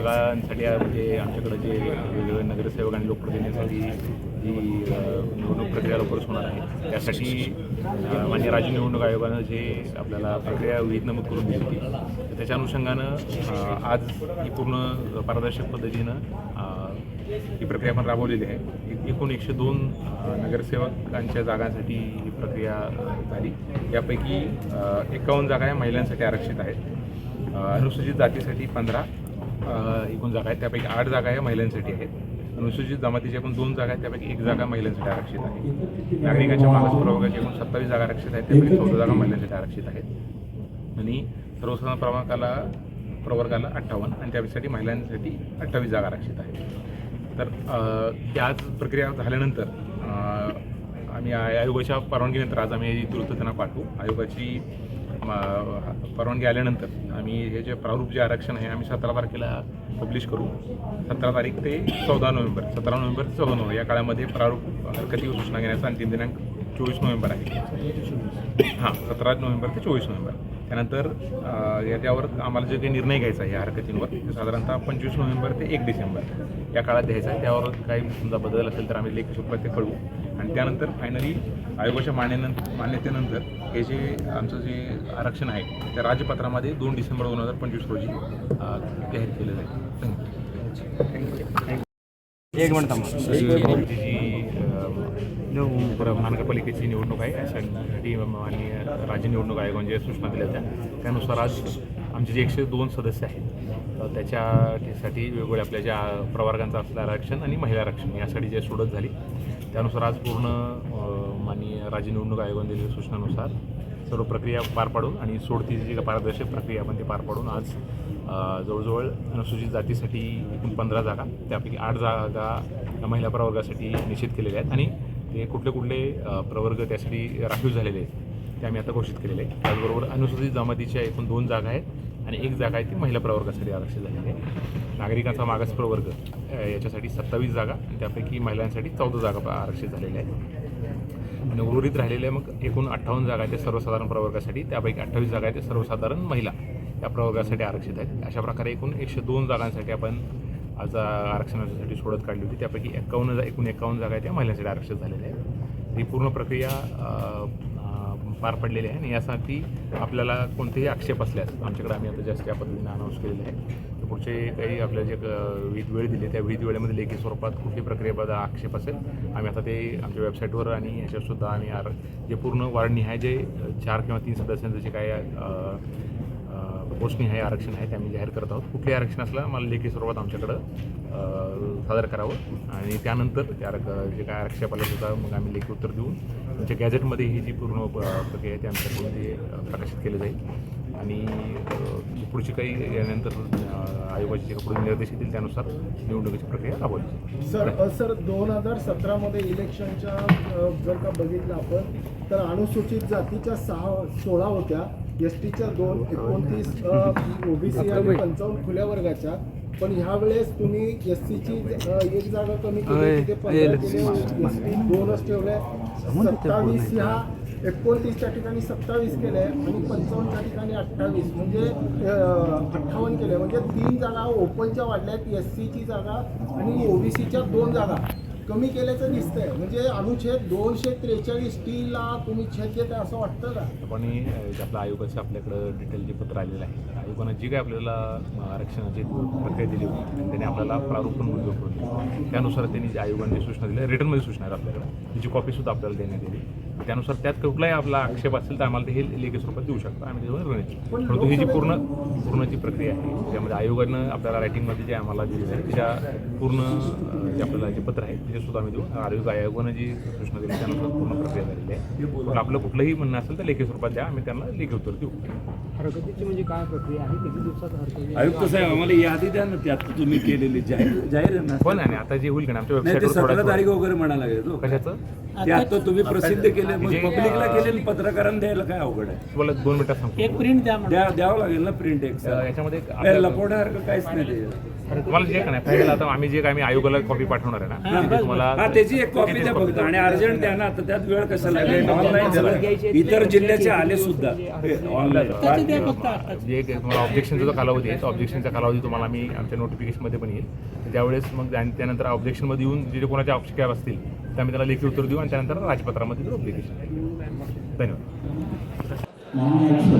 म्हणजे नगरसेवक आणि लोकप्रतिनिधींसाठी ही निवडणूक प्रक्रिया लवकरच होणार आहे. त्यासाठी अ, मान्य राज्य निवडणूक आयोगानं जे आपल्याला प्रक्रिया विहित नमूद करून दिली होती त्याच्या अनुषंगानं आज ही पूर्ण पारदर्शक पद्धतीनं ही प्रक्रिया आपण राबवलेली आहे. एकूण एकशे दोन नगरसेवकांच्या जागांसाठी ही प्रक्रिया झाली. यापैकी एकावन्न जागा या महिलांसाठी आरक्षित आहेत. अनुसूचित जातीसाठी पंधरा एकूण जागा आहेत. त्यापैकी आठ जागा या महिलांसाठी आहेत. अनुसूचित जमातीच्या एकूण दोन जागा आहेत. त्यापैकी एक जागा महिलांसाठी आरक्षित आहे. नागरिकांच्या मागास प्रवर्गाच्या एकूण सत्तावीस जागा आरक्षित आहेत. त्यापैकी चौदा जागा महिलांसाठी आरक्षित आहेत. आणि सर्वसाधारण प्रमाणकाला प्रवर्गाला अठ्ठावन्न आणि त्यासाठी महिलांसाठी अठ्ठावीस जागा आरक्षित आहेत. तर त्याच प्रक्रिया झाल्यानंतर आम्ही आय- आयोगाच्या परवानगीनंतर आज आम्ही ही त्यांना पाठवू. आयोगाची परवानगी आल्यानंतर आम्ही हे जे प्रारूप जे आरक्षण आहे आम्ही सतरा तारखेला पब्लिश करू. सतरा तारीख ते चौदा नोव्हेंबर सतरा नोव्हेंबर ते चौदा नोव्हेंबर. या काळामध्ये प्रारूप हरकती सूचना घेण्याचा अंतिम दिनांक चोवीस नोव्हेंबर आहे. हां सतरा नोव्हेंबर ते चोवीस नोव्हेंबर. त्यानंतर अ, याच्यावर आम्हाला जे काही निर्णय घ्यायचा आहे या हरकतींवर साधारणतः पंचवीस नोव्हेंबर ते एक डिसेंबर. या काळात द्यायचा आहे. त्यावर काही समजा बदल असेल तर आम्ही लेखी स्वरूपात ते कळवू. आणि त्यानंतर फायनली आयोगाच्या मान्यानंतर मान्यतेनंतर हे जे आमचं जे आरक्षण आहे त्या राजपत्रामध्ये दोन डिसेंबर दोन हजार पंचवीस रोजी जाहीर केलं जाईल एक मिनिट थांबा. जी महानगरपालिकेची निवडणूक आहे यासाठी माननीय राज्य निवडणूक आयोगाने जे सूचना दिल्या होत्या त्यानुसार आज आमचे जे एकशे दोन सदस्य आहेत त्याच्यासाठी वेगवेगळ्या आपल्या ज्या प्रवर्गांचं असलं आरक्षण आणि महिला आरक्षण यासाठी जे सोडत झाली. त्यानुसार आज पूर्ण माननीय राज्य निवडणूक आयोगाने दिलेल्या सूचनानुसार सर्व प्रक्रिया पार पाडून आणि सोडतीची जी पारदर्शक प्रक्रिया आपण ती पार पाडून आज जवळजवळ अनुसूचित जातीसाठी एकूण पंधरा जागा त्यापैकी आठ जागा महिला प्रवर्गासाठी निश्चित केलेल्या आहेत आणि ते कुठले कुठले प्रवर्ग त्यासाठी राखीव झालेले आहेत ते आम्ही आता घोषित केलेले आहे त्याचबरोबर अनुसूचित जमातीच्या एकूण दोन जागा आहेत. आणि एक जागा आहे ती महिला प्रवर्गासाठी आरक्षित झालेली आहे. नागरिकांचा मागास प्रवर्ग याच्यासाठी सत्तावीस जागा आणि त्यापैकी महिलांसाठी चौदा जागा आरक्षित झालेल्या आहेत. आणि उर्वरित राहिलेल्या मग एकूण अठ्ठावन्न जागा आहेत त्या सर्वसाधारण प्रवर्गासाठी त्यापैकी अठ्ठावीस जागा आहेत त्या सर्वसाधारण महिला या प्रवर्गासाठी आरक्षित आहेत. अशा प्रकारे एकूण एकशे दोन जागांसाठी आपण आज आरक्षणासाठी सोडत काढली होती. त्यापैकी एकावन्न एकूण एकावन्न जागा आहेत त्या महिलांसाठी आरक्षित झालेल्या आहेत. ही पूर्ण प्रक्रिया पार पडलेली आहे आणि यासाठी आपल्याला कोणतेही आक्षेप असल्यास आमच्याकडे आम्ही आता जास्त या पद्धतीने अनाऊन्स केलेले आहे. तर पुढचे काही आपल्याला जे अ, विविध वेळ दिले त्या विविध वेळेमध्ये लेखी स्वरूपात कुठली प्रक्रियेबद्दल आक्षेप असेल आम्ही आता ते आमच्या वेबसाईटवर आणि ह्याच्यातसुद्धा आणि आर जे पूर्ण वाढनिहाय जे चार किंवा तीन सदस्यांचं जे काय पोस्टनी आहे आरक्षण आहे ते आम्ही जाहीर करत आहोत. कुठले आरक्षण असलं आम्हाला लेखी स्वरूपात आमच्याकडं सादर करावं. आणि त्यानंतर त्या जे काय आरक्षेप आलं सुद्धा मग आम्ही लेखी उत्तर देऊन आमच्या गॅजेटमध्ये ही जी पूर्ण प्रक्रिया आहे ती आमच्याकडून प्रकाशित केलं जाईल. आणि पुढची काही यानंतर आयोगाचे जे पुढे निर्देश येतील त्यानुसार निवडणुकीची प्रक्रिया राबवली सर सर दोन हजार सतरामध्ये इलेक्शनच्या जर का बघितलं आपण तर अनुसूचित जातीच्या सहा सोळा होत्या. एस टीच्या दोन एकोणतीस ओबीसी आणि पंचावन्न खुल्या वर्गाच्या. पण ह्या वेळेस तुम्ही एस सीची एक जागा कमी केली तिथे पंधरा केले एस टी दोनच ठेवले. सत्तावीस ह्या एकोणतीसच्या ठिकाणी सत्तावीस केले आणि पंचावन्नच्या ठिकाणी अठ्ठावीस म्हणजे अठ्ठावन्न केले. म्हणजे तीन जागा ओपनच्या वाढल्यात एस सीची जागा आणि ओबीसीच्या दोन जागा. कमी केल्याचं दिसतंय. म्हणजे अनुच्छेद दोनशे त्रेचाळीस टीला तुम्ही छेद देत असं वाटतं का? पण आपल्या आयोगाचं आपल्याकडं डिटेल जे पत्र आलेलं आहे आयोगानं जी काय आपल्याला आरक्षणाची प्रक्रिया दिली होती त्यांनी आपल्याला प्रारूप पण मंजूर करून त्यानुसार त्यांनी जे आयोगाने सूचना दिल्या रिटर्नमध्ये सूचना आहेत आपल्याकडे. त्याची कॉपीसुद्धा आपल्याला देण्यात येईल त्यानुसार त्यात कुठलाही आपला आक्षेप असेल तर आम्हाला ते हे लेखी स्वरूपात देऊ शकतो. आम्ही त्याच्यावर घेऊ. परंतु ही जी पूर्ण पूर्ण जी प्रक्रिया आहे त्यामध्ये आयोगानं आपल्याला रायटिंगमध्ये जे आम्हाला दिलेलं आहे त्याच्या पूर्ण जे आपल्याला जे पत्र आहे ते सुद्धा आम्ही देऊ. आयोग आयोगानं जी सूचना दिली त्यानुसार पूर्ण प्रक्रिया झालेली आहे. पण आपलं कुठलंही म्हणणं असेल तर लेखी स्वरूपात द्या. आम्ही त्यांना लेखी उत्तर देऊ. हरकतीची म्हणजे काय प्रक्रिया आहे? किती दिवसात हरकत आयुक्त साहेब आम्हाला यादी द्या ना त्यात तुम्ही केलेली जाहीर जाहीर आहे ना. पण आणि आता जे होईल का आमच्या सतरा तारीख वगैरे म्हणायला लागेल. कशाचं? ते आता तुम्ही प्रसिद्ध केले मग पब्लिकला केले आणि पत्रकारांना द्यायला काय अवघड आहे? तुम्हाला दोन मिनिटात सांगतो एक प्रिंट द्या द्या द्यावं लागेल ना प्रिंट एक याच्यामध्ये एक काय आपल्या- लपवण्यासारखं काहीच नाही ते? तुम्हाला जे काय नाही आता आम्ही जे काय आम्ही आयोगाला कॉपी पाठवणार आहे ना ते तुम्हाला हा त्याची एक कॉपी द्या फक्त आणि अर्जंट द्या ना तर त्यात वेळ कसा लागेल? ऑनलाईन इतर जिल्ह्याचे आले सुद्धा. ऑनलाईन जे तुम्हाला ऑब्जेक्शनचा जो कालावधी आहे तो ऑब्जेक्शनचा कालावधी तुम्हाला आम्ही आमच्या नोटिफिकेशनमध्ये पण येईल. त्यावेळेस मग त्या- त्यानंतर ऑब्जेक्शनमध्ये येऊन जे जे कोणाच्या आवश्यकता असतील आम्ही त्याला लेखी उत्तर देऊ आणि त्यानंतर राजपत्रामध्ये देऊ ऑब्लिकेशन धन्यवाद माननीय